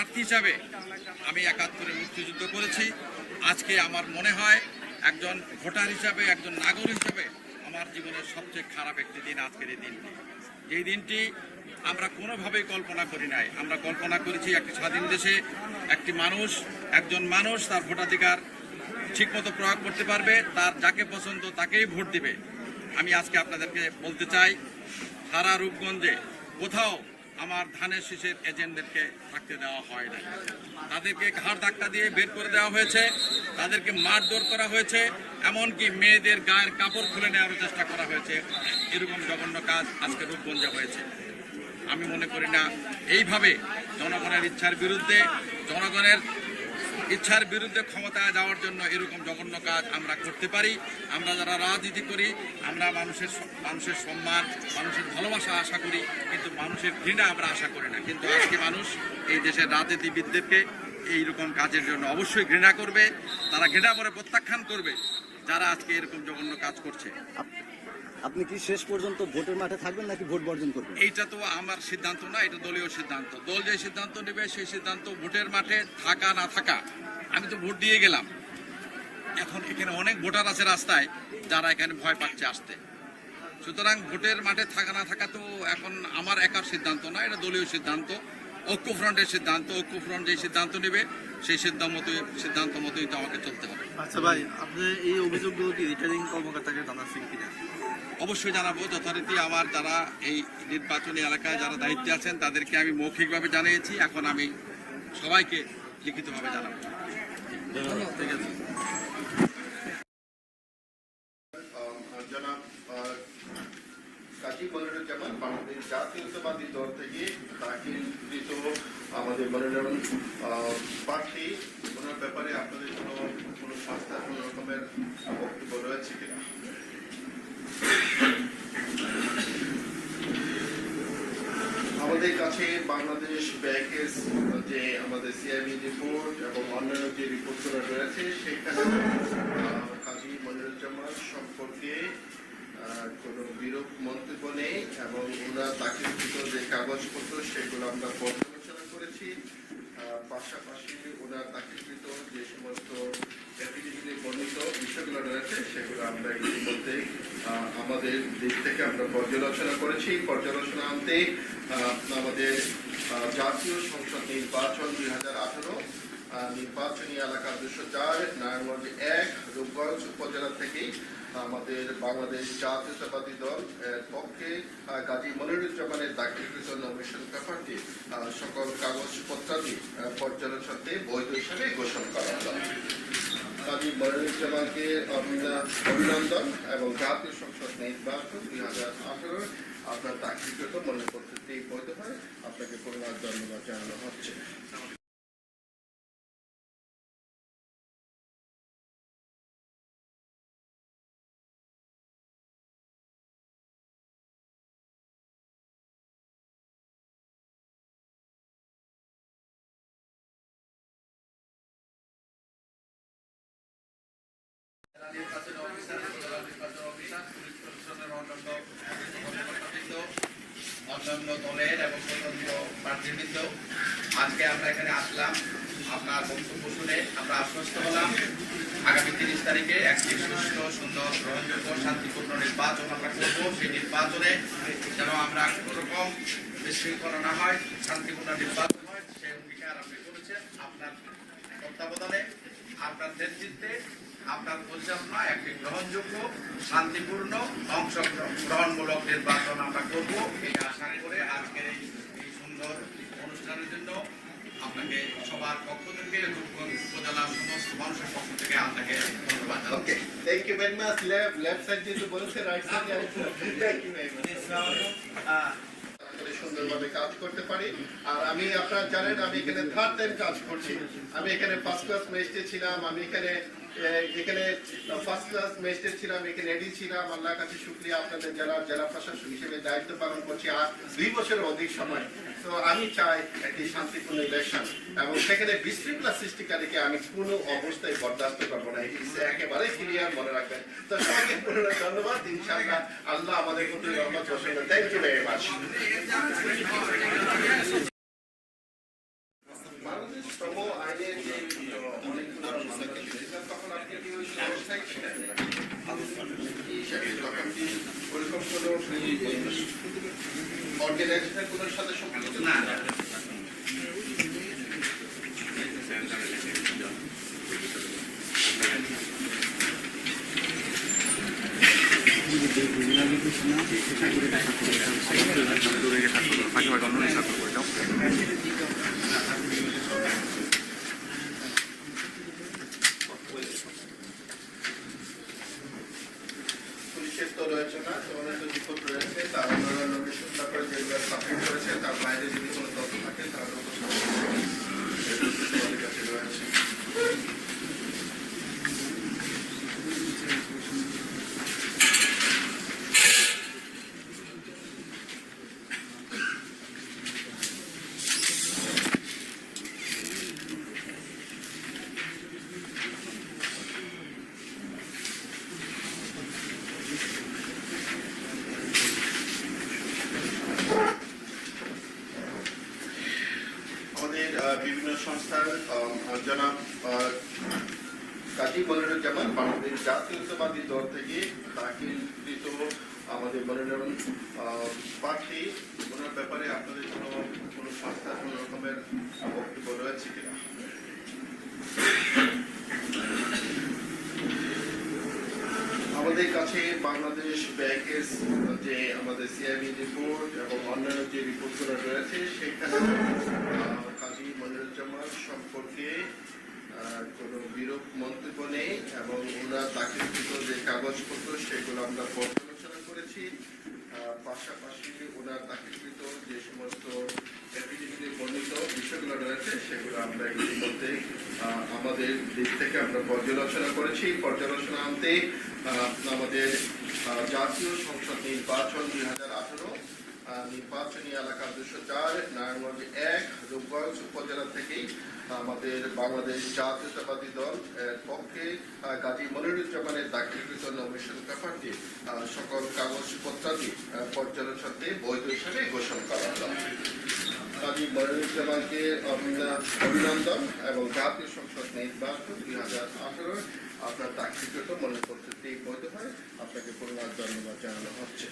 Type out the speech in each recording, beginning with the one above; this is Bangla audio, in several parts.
প্রার্থী হিসাবে আমি একাত্তরে মুক্তিযুদ্ধ করেছি। আজকে আমার মনে হয় একজন ভোটার হিসাবে, একজন নাগরিক হিসাবে আমার জীবনের সবচেয়ে খারাপ একটি দিন আজকের এই দিনটি। এই দিনটি আমরা কোনোভাবেই কল্পনা করি নাই। আমরা কল্পনা করেছি একটি স্বাধীন দেশে একটি মানুষ, একজন মানুষ তার ভোটাধিকার ঠিকমতো প্রয়োগ করতে পারবে, তার যাকে পছন্দ তাকেই ভোট দিবে। আমি আজকে আপনাদেরকে বলতে চাই সারা রূপগঞ্জে কোথাও আমার ধানের শীষের এজেন্টদেরকে থাকতে দেওয়া হয় না তাদেরকে ঘাড় ধাক্কা দিয়ে বের করে দেওয়া হয়েছে, তাদেরকে মারধর করা হয়েছে, এমনকি মেয়েদের গায়ের কাপড় খুলে নেওয়ার চেষ্টা করা হয়েছে। এরকম জঘন্য কাজ আজকে রূপগঞ্জে হয়েছে। আমি মনে করি না, এইভাবে জনগণের ইচ্ছার বিরুদ্ধে জনগণের ইচ্ছার বিরুদ্ধে ক্ষমতায় যাওয়ার জন্য এরকম জঘন্য কাজ আমরা করতে পারি। আমরা যারা রাজনীতি করি, আমরা মানুষের মানুষের সম্মান, মানুষের ভালোবাসা আশা করি, কিন্তু মানুষের ঘৃণা আমরা আশা করি না। কিন্তু আজকে মানুষ এই দেশের রাজনীতিবিদদেরকে এইরকম কাজের জন্য অবশ্যই ঘৃণা করবে। তারা ঘৃণা করে প্রত্যাখ্যান করবে। যারা আজকে এরকম জঘন্য কাজ করছে। আপনি কি শেষ পর্যন্ত ভোটের মাঠে থাকবেন নাকি ভোট বর্জন করবেন? এইটা তো আমার সিদ্ধান্ত না এটা দলীয় সিদ্ধান্ত। দল যে সিদ্ধান্ত নেবে সেই সিদ্ধান্ত ভোটের মাঠে থাকা না থাকা আমি তো ভোট দিয়ে গেলাম। এখন এখানে অনেক ভোটার আছে রাস্তায় যারা এখানে ভয় পাচ্ছে আসতে। সুতরাং ভোটের মাঠে থাকা না থাকা তো এখন আমার একার সিদ্ধান্ত না এটা দলীয় সিদ্ধান্ত। ঐক্য ফ্রন্টের সিদ্ধান্ত ঐক্য ফ্রন্ট যে সিদ্ধান্ত নেবে সেই সিদ্ধান্ত মতোই সিদ্ধান্ত মতোই তো আমাকে চলতে হবে। আচ্ছা ভাই আপনি এই অভিযোগগুলো কি রিটার্নিং কর্মকর্তাকে জানাচ্ছেন কিনা? অবশ্যই জানাব, যথারীতি আমার যারা এই নির্বাচনী এলাকায় যারা দায়িত্বে আছেন, তাদেরকে আমি মৌখিকভাবে জানিয়েছি। এখন আমি সবাইকে লিখিতভাবে জানাব। ঠিক আছে। কাজী মনিরুজ্জামান বাংলাদেশ জাতীয়তাবাদী থেকে দাখিলকৃত আমাদের মনোনয়ন প্রার্থী ওনার ব্যাপারে আপনাদের কোনো কোনো সংস্থা কোনো রকমের বক্তব্য রয়েছে কিনা? আমাদের কাছে বাংলাদেশ ব্যাংকের যে আমাদের সিআইবি রিপোর্ট এবং অন্যান্য যে রিপোর্টগুলো রয়েছে, সেখানে কাজী মনিরুজ্জামান সম্পর্কে কোনো বিরূপ মন্তব্য নেই এবং ওনার দাখিলকৃত যে কাগজপত্র, সেগুলো আমরা পর্যালোচনা করেছি। পাশাপাশি ওনার দাখিলকৃত যে সমস্ত অ্যাফিডেভিটে বর্ণিত বিষয়গুলো রয়েছে, সেগুলো আমরা ইতিমধ্যে আমাদের দিক থেকে আমরা পর্যালোচনা করেছি। পর্যালোচনা আনতে আমাদের জাতীয় সংসদ নির্বাচন দুই হাজার আঠারো নির্বাচনী এলাকা দুশো চার, নারায়ণগঞ্জ এক, রূপগঞ্জ উপজেলা থেকে আমাদের বাংলাদেশ জাতীয়তাবাদী দল এর পক্ষে কাজী মনিরুজ্জামানের দাখিলকৃত নমিশন পেপারটি সকল কাগজপত্রাদি পর্যালোচনাতে বৈধ হিসাবে ঘোষণা করা হলো। কাজী মনিরুজ্জামানকে অভিনা- অভিনন্দন এবং জাতীয় সংসদ নির্বাচন দুই হাজার আঠারো আপনার দাখিলকৃত মনোনয়নপত্রটি বৈধ হয় আপনাকে পরিবার ধন্যবাদ জানানো হচ্ছে। অন্যান্য দলের এবং স্বতন্ত্র প্রার্থীবৃন্দ, আজকে আমরা এখানে আসলাম। আপনার বক্তব্য শুনে আমরা আশ্বস্ত হলাম। আগামী তিরিশ তারিখে একটি সুষ্ঠু, সুন্দর, গ্রহণযোগ্য, শান্তিপূর্ণ নির্বাচন আমরা করব। সেই নির্বাচনে যেন আমরা কোনো রকম বিশৃঙ্খলা না হয়, শান্তিপূর্ণ নির্বাচন হয় সেই অঙ্গীকার আপনি করেছেন। আপনার তত্ত্বাবধানে আপনার নেতৃত্বে আপনার পরিচালনা একটি গ্রহণযোগ্য শান্তিপূর্ণ অংশগ্রহণমূলক নির্বাচন আমরা করব। এই আশা করে আজকের এই সুন্দর অনুষ্ঠানের জন্য আপনাকে সবার পক্ষ থেকে উপজেলার সমস্ত মানুষের পক্ষ থেকে আপনাকে ধন্যবাদ। Okay thank you very much left left side যেহেতু বলেছে right side thank you very much করে সুন্দরভাবে কাজ করতে পারি। আর আমি, আপনারা জানেন, আমি এখানে থার্ড টাইম কাজ করছি। আমি এখানে ফার্স্ট ক্লাস ছিলাম, আমি এখানে এখানে ফার্স্ট ক্লাস ম্যাজিস্ট্রেট ছিলাম, এখানে এডি ছিলাম। আল্লাহর কাছে শুক্রিয়া আপনাদের জেলা জেলা প্রশাসক হিসেবে দায়িত্ব পালন করছি। আর দুই বছরের অধিক সময় তো আমি চাই একটি শান্তিপূর্ণ ইলেকশন এবং সেখানে বিশৃঙ্খলা সৃষ্টিকারীকে আমি কোনো অবস্থায় বরদাস্ত করব না। এটি একেবারে ক্লিয়ার মনে রাখবেন। তো সবাইকে পুনরায় ধন্যবাদ। ইনশাআল্লাহ আল্লাহ আমাদের প্রতি রহমত Hossain thank you very much অর্গানাইজেশনের কোনো সাথে সম্পৃক্ত না। পুলিশের তো রয়েছে না তোমাদের তো রিপোর্ট রয়েছে তার অন্যান্য নোটিশ তারপরে যেগুলো সাবমিট করেছে তার বাইরে যদি কোনো তথ্য থাকে তাহলে তো এগুলো তো তোমাদের কাছে রয়েছে আমাদের আহ, বিভিন্ন সংস্থার জনাব কাজী মনিরুজ্জামান বাংলাদেশ জাতীয়তাবাদী দল থেকে দাখিলকৃত আমাদের মনোনয়ন প্রার্থী ওনার ব্যাপারে আপনাদের কোনো কোনো সংস্থার কোনো রকমের বক্তব্য রয়েছে কিনা আমাদের কাছে বাংলাদেশ ব্যাংকের যে আমাদের সিআইবি রিপোর্ট এবং অন্যান্য যে রিপোর্টগুলো রয়েছে সেখানে কাজী মনিরুজ্জামান সম্পর্কে কোনো বিরূপ মন্তব্য নেই এবং ওনার দাখিলকৃত যে কাগজপত্র, সেগুলো আমরা পর্যালোচনা করেছি। পাশাপাশি ওনার দাখিলকৃত যে সমস্ত বর্ণিত বিষয়গুলো রয়েছে, সেগুলো আমরা ইতিমধ্যে আমাদের দিক থেকে আমরা পর্যালোচনা করেছি। পর্যালোচনা আনতে আমাদের জাতীয় সংসদ নির্বাচন দুই হাজার আঠারো নির্বাচনী এলাকা দুশো চার, নারায়ণগঞ্জ এক, রূপগঞ্জ উপজেলা থেকেই আমাদের বাংলাদেশ জাতীয়তাবাদী দল পক্ষে গাজী মনিরুজ্জামানের দাখিলকৃত নমিনেশন পেপারটি সকল কাগজপত্রাদি পর্যালোচনাতে বৈধ হিসেবে ঘোষণা করা হলো। কাজী মনিরুজ্জামানকে অভিনন্দন এবং জাতীয় সংসদ নির্বাচন দুই হাজার আঠারো, আপনার দাখিলকৃত মনোনয়নপত্রটি বৈধ হয়। আপনাকে পুনরায় ধন্যবাদ জানানো হচ্ছে।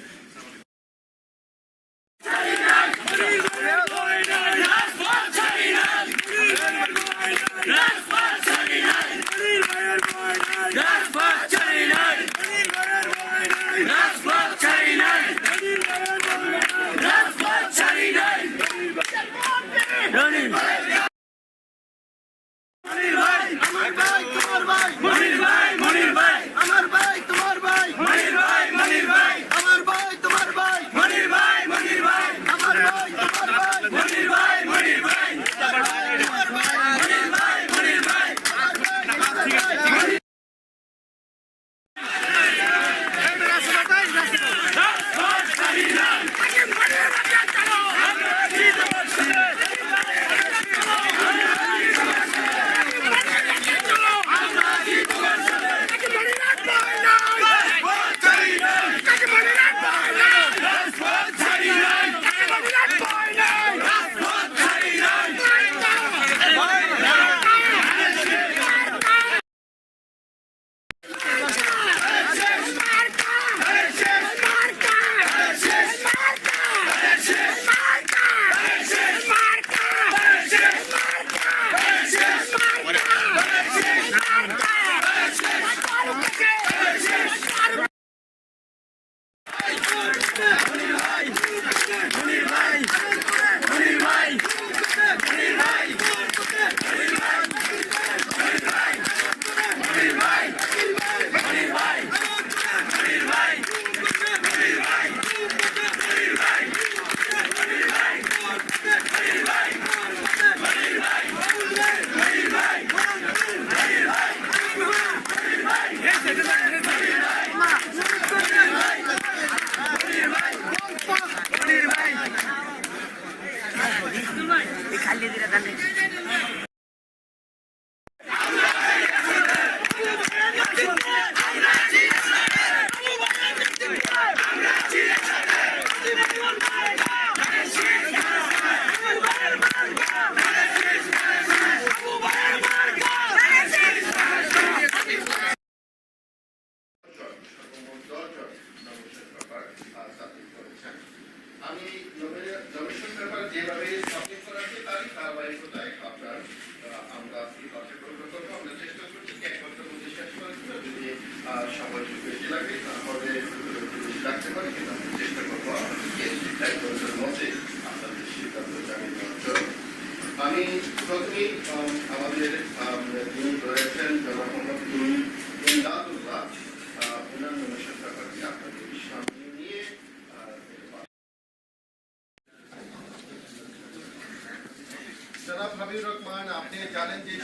হাবিবুর আপনি জানেন যে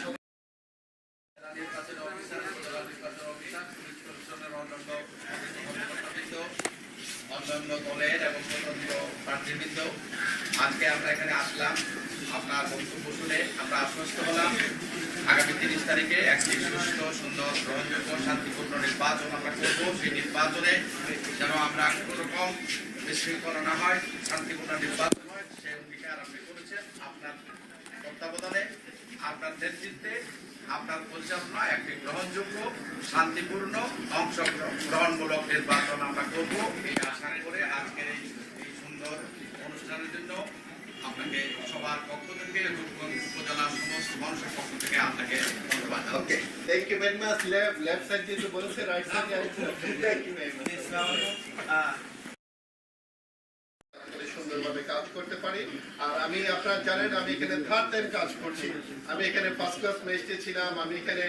আজকে আমরা এখানে আসলাম। আপনার বক্তব্য শুনে আমরা আশ্বস্ত হলাম। আগামী তিরিশ তারিখে একটি সুন্দর, গ্রহণযোগ্য, শান্তিপূর্ণ নির্বাচন আমরা করব। সেই নির্বাচনে যেন আমরা কোনো রকম বিশৃঙ্খলা না হয়, শান্তিপূর্ণ নির্বাচন সেই অঙ্গীকার আপনার তত্ত্বাবধানে আপনার নেতৃত্বে আপনার পরিচালনা একটি গ্রহণযোগ্য শান্তিপূর্ণ অংশগ্রহণমূলক নির্বাচন আমরা করব। এই আশা করে আজকের এই সুন্দর অনুষ্ঠানের জন্য আপনাকে সবার পক্ষ থেকে উপজেলার সমস্ত মানুষের পক্ষ থেকে আপনাকে ধন্যবাদ okay thank you very much left left side যেহেতু বলেছে right side thank you very much সুন্দরভাবে কাজ করতে পারি। আর আমি, আপনারা জানেন, আমি এখানে থার্ড টাইম কাজ করছি। আমি এখানে ফার্স্ট ক্লাস ম্যাজিস্ট্রেট ছিলাম, আমি এখানে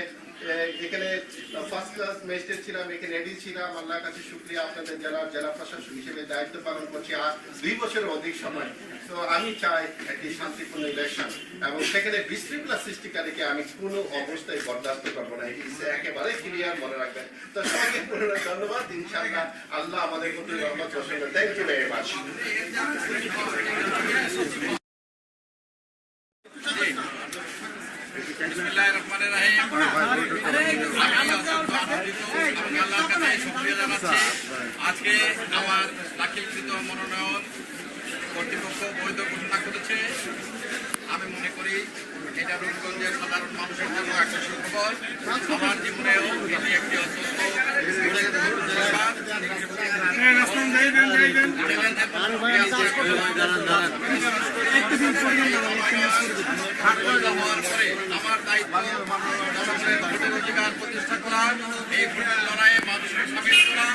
এখানে ফার্স্ট ক্লাস ম্যাজিস্ট্রেট ছিলাম, এখানে এডি ছিলাম। আল্লাহর কাছে শুক্রিয়া আপনাদের জেলা জেলা প্রশাসক হিসেবে দায়িত্ব পালন করছি। আর দুই বছরের অধিক সময়। তো আমি চাই একটি শান্তিপূর্ণ ইলেকশন এবং সেখানে বিশৃঙ্খলা সৃষ্টিকারীকে আমি কোনো অবস্থায় বরদাস্ত করব না। একেবারে ক্লিয়ার মনে রাখবেন। তো সবাইকে পুনরায় ধন্যবাদ। ইনশাআল্লাহ আল্লাহ আমাদের প্রতি রহমত বসেন থ্যাংক ইউ ভেরি মাচ বিসমিল্লাহির রহমানির রহিম। আমি অত্যন্ত আনন্দিত এবং আল্লাহর কাছে শুকরিয়া জানাচ্ছি। আজকে আমার দাখিলকৃত মনোনয়ন কর্তৃপক্ষ বৈধ ঘোষণা করেছে। আমি মনে করি এটা রূপগঞ্জের সাধারণ মানুষের জন্য একটা সুখবর আমার জীবনেও এটি একটি। আমার দায়িত্ব মানুষের অধিকার প্রতিষ্ঠা করা এই ভোটের লড়াইয়ে মানুষকে সামিল করা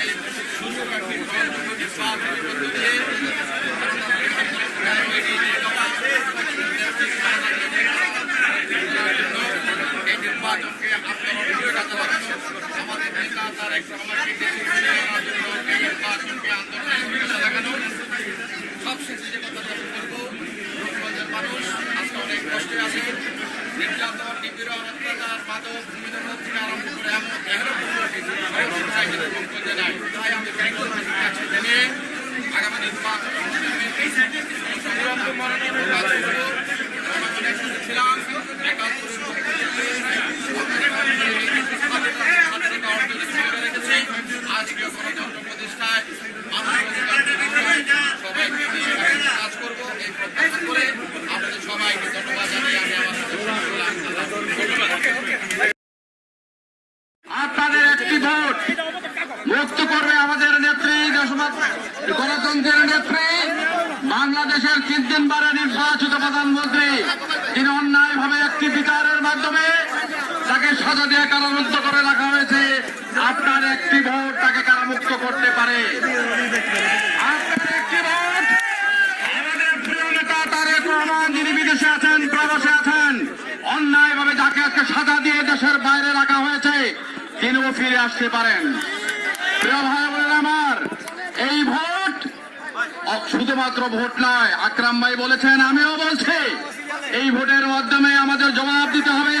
এই সুযোগ একটি গ্রহণযোগ্য নির্বাচনের মধ্য দিয়ে এই নির্বাচনকে আপনারা বিজয় কাজে লাগানো আমাদের নেতা তার এক রহমানকে দেশে ফিরিয়ে আনার জন্য এই নির্বাচনকে আন্দোলনের কাজে লাগানো সবশেষে যে কথা আমি বলব রূপগঞ্জের মানুষ আজকে অনেক কষ্টে আছে নির্যাতন নিপীড়ন অত্যাচার মাদক বিভিন্ন থেকে আরম্ভ করে এমন এমন চাইছে রূপগঞ্জে নাই তাই আমি ব্যাংকের কাছে জানিয়ে আগামী নির্বাচন চূড়ান্ত মনোনয়ন কাজ করব আমরা অনেক সাথে ছিলাম একাত্তরের আজকে গণতন্ত্র প্রতিষ্ঠায় মানুষের অধিকার প্রতিষ্ঠায় সবাই কাজ করব এই প্রত্যাশা করে আপনাদের সবাইকে ধন্যবাদ জানিয়ে আমি আমার ধন্যবাদ আপনাদের একটি ভোট মুক্ত করবে আমাদের নেত্রী দেশমাত গণতন্ত্রের নেত্রী বাংলাদেশের তিন তিনবারের নির্বাচিত প্রধানমন্ত্রী তিনি অন্যায়ভাবে একটি বিচারের মাধ্যমে দিয়ে কারামুক্ত করে রাখা হয়েছে, আপনার একটি ভোট তাকে কারামুক্ত করতে পারে। আছেন আছেন, অন্যায়ভাবে যাকে দিয়ে দেশের বাইরে রাখা হয়েছে, তিনিও ফিরে আসতে পারেন। ভাই বোনেরা আমার, এই ভোট শুধুমাত্র ভোট নয় বলেছেন, আমিও বলছি, এই ভোটের মাধ্যমে আমাদের জবাব দিতে হবে।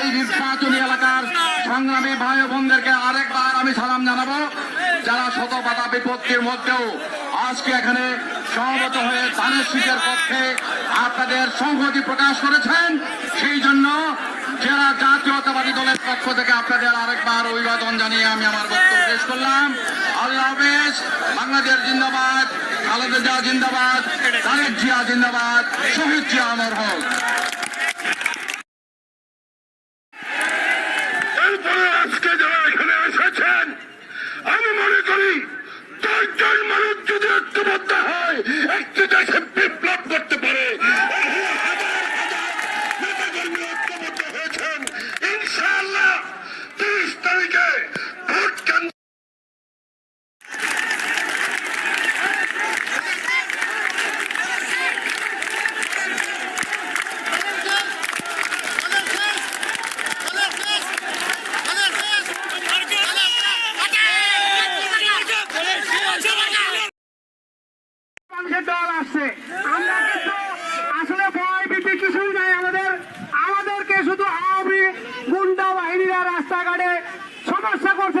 এই নির্বাচনী এলাকার সংগ্রামী ভাই বোনদেরকে আরেকবার আমি সালাম জানাব। যারা শত বাধা বিপত্তির মধ্যেও আজকে এখানে সমবেত হয়ে ধানের শীতের পক্ষে আপনাদের সংহতি প্রকাশ করেছেন, সেই জন্য জেলা জাতীয়তাবাদী দলের পক্ষ থেকে আপনাদের আরেকবার অভিবাদন জানিয়ে আমি আমার বক্তব্য শেষ করলাম। আল্লাহ হাফেজ, বাংলাদেশ জিন্দাবাদ, খালেদা জিয়া জিন্দাবাদ, তারেক জিয়া জিন্দাবাদ, শহীদ জিয়া অমর হোক এরপরে আজকে যারা এখানে এসেছেন ঐক্যবদ্ধ হয় একটি দেশে বিপ্লব করতে পারে হাজার হাজার নেতাকর্মী ঐক্যবদ্ধ হয়েছেন ইনশাআল্লাহ তিরিশ তারিখে ভোট কেন্দ্র মানুষের দল আসছে আমরা কিন্তু আসলে ভয় ভীতি কিছুই নাই আমাদের আমাদেরকে শুধু আওয়ামী গুন্ডা বাহিনীরা রাস্তাঘাটে সমস্যা করছে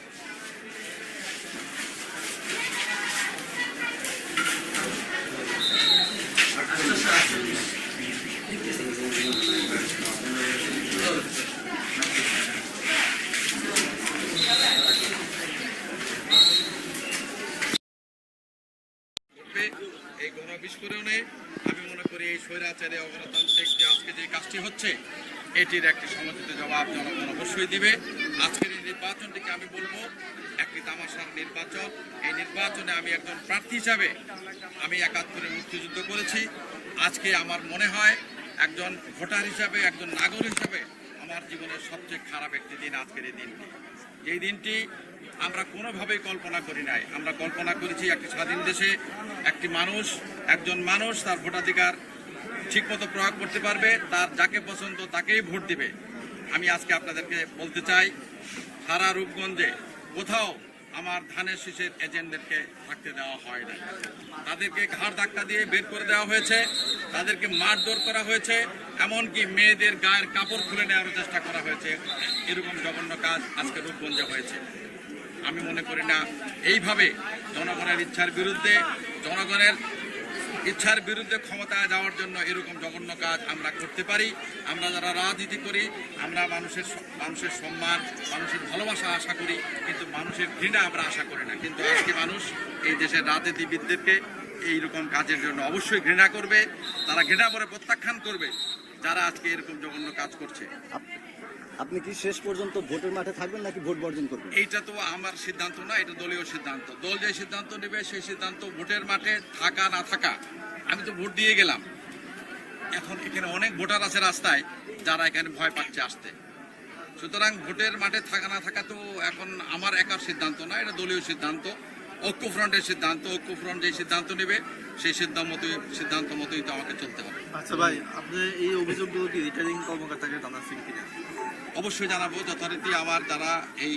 ঘটবে এই গণ বিস্ফোরণে আমি মনে করি এই স্বৈরাচারে অগণতান্ত্রিক যে আজকে যে কাজটি হচ্ছে এটির একটি সমুচিত জবাব জনগণ অবশ্যই দিবে। আজকের এই নির্বাচনটিকে আমি বলব, একটি তামাশার নির্বাচন। এই নির্বাচনে আমি একজন প্রার্থী হিসাবে আমি একাত্তরে মুক্তিযুদ্ধ করেছি। আজকে আমার মনে হয় একজন ভোটার হিসাবে, একজন নাগরিক হিসাবে আমার জীবনের সবচেয়ে খারাপ একটি দিন আজকের এই দিনটি। যেই দিনটি আমরা কোনোভাবেই কল্পনা করি নাই। আমরা কল্পনা করেছি একটি স্বাধীন দেশে একটি মানুষ, একজন মানুষ তার ভোটাধিকার ঠিকমতো প্রয়োগ করতে পারবে, তার যাকে পছন্দ তাকেই ভোট দিবে। আমি আজকে আপনাদেরকে বলতে চাই, সারা রূপগঞ্জে কোথাও আমার ধানের শীষের এজেন্টদেরকে থাকতে দেওয়া হয় না তাদেরকে ঘাড় ধাক্কা দিয়ে বের করে দেওয়া হয়েছে, তাদেরকে মারধর করা হয়েছে, এমনকি মেয়েদের গায়ের কাপড় খুলে নেওয়ার চেষ্টা করা হয়েছে। এরকম জঘন্য কাজ আজকে রূপগঞ্জে হয়েছে। আমি মনে করি না, এইভাবে জনগণের ইচ্ছার বিরুদ্ধে, জনগণের ইচ্ছার বিরুদ্ধে ক্ষমতায় যাওয়ার জন্য এরকম জঘন্য কাজ আমরা করতে পারি। আমরা যারা রাজনীতি করি, আমরা মানুষের মানুষের সম্মান, মানুষের ভালোবাসা আশা করি, কিন্তু মানুষের ঘৃণা আমরা আশা করি না। কিন্তু আজকে মানুষ এই দেশের রাজনীতিবিদদেরকে এইরকম কাজের জন্য অবশ্যই ঘৃণা করবে, তারা ঘৃণা করে প্রত্যাখ্যান করবে, যারা আজকে এরকম জঘন্য কাজ করছে। আপনি কি শেষ পর্যন্ত ভোটের মাঠে থাকবেন নাকি ভোট বর্জন করবেন? এইটা তো আমার সিদ্ধান্ত না এটা দলীয় সিদ্ধান্ত। দল যে সিদ্ধান্ত নেবে সেই সিদ্ধান্ত ভোটের মাঠে থাকা না থাকা আমি তো ভোট দিয়ে গেলাম। এখন এখানে অনেক ভোটার আছে রাস্তায় যারা এখানে ভয় পাচ্ছে আসতে। সুতরাং ভোটের মাঠে থাকা না থাকা তো এখন আমার একার সিদ্ধান্ত না এটা দলীয় সিদ্ধান্ত। ঐক্য ফ্রন্টের সিদ্ধান্ত ঐক্য ফ্রন্ট যে সিদ্ধান্ত নেবে সেই সিদ্ধান্ত মতোই সিদ্ধান্ত মতোই তো আমাকে চলতে হবে। আচ্ছা ভাই আপনি এই অভিযোগগুলো কি রিটার্নিং কর্মকর্তাকে জানাচ্ছেন কিনা? অবশ্যই জানাব যথারীতি আমার যারা এই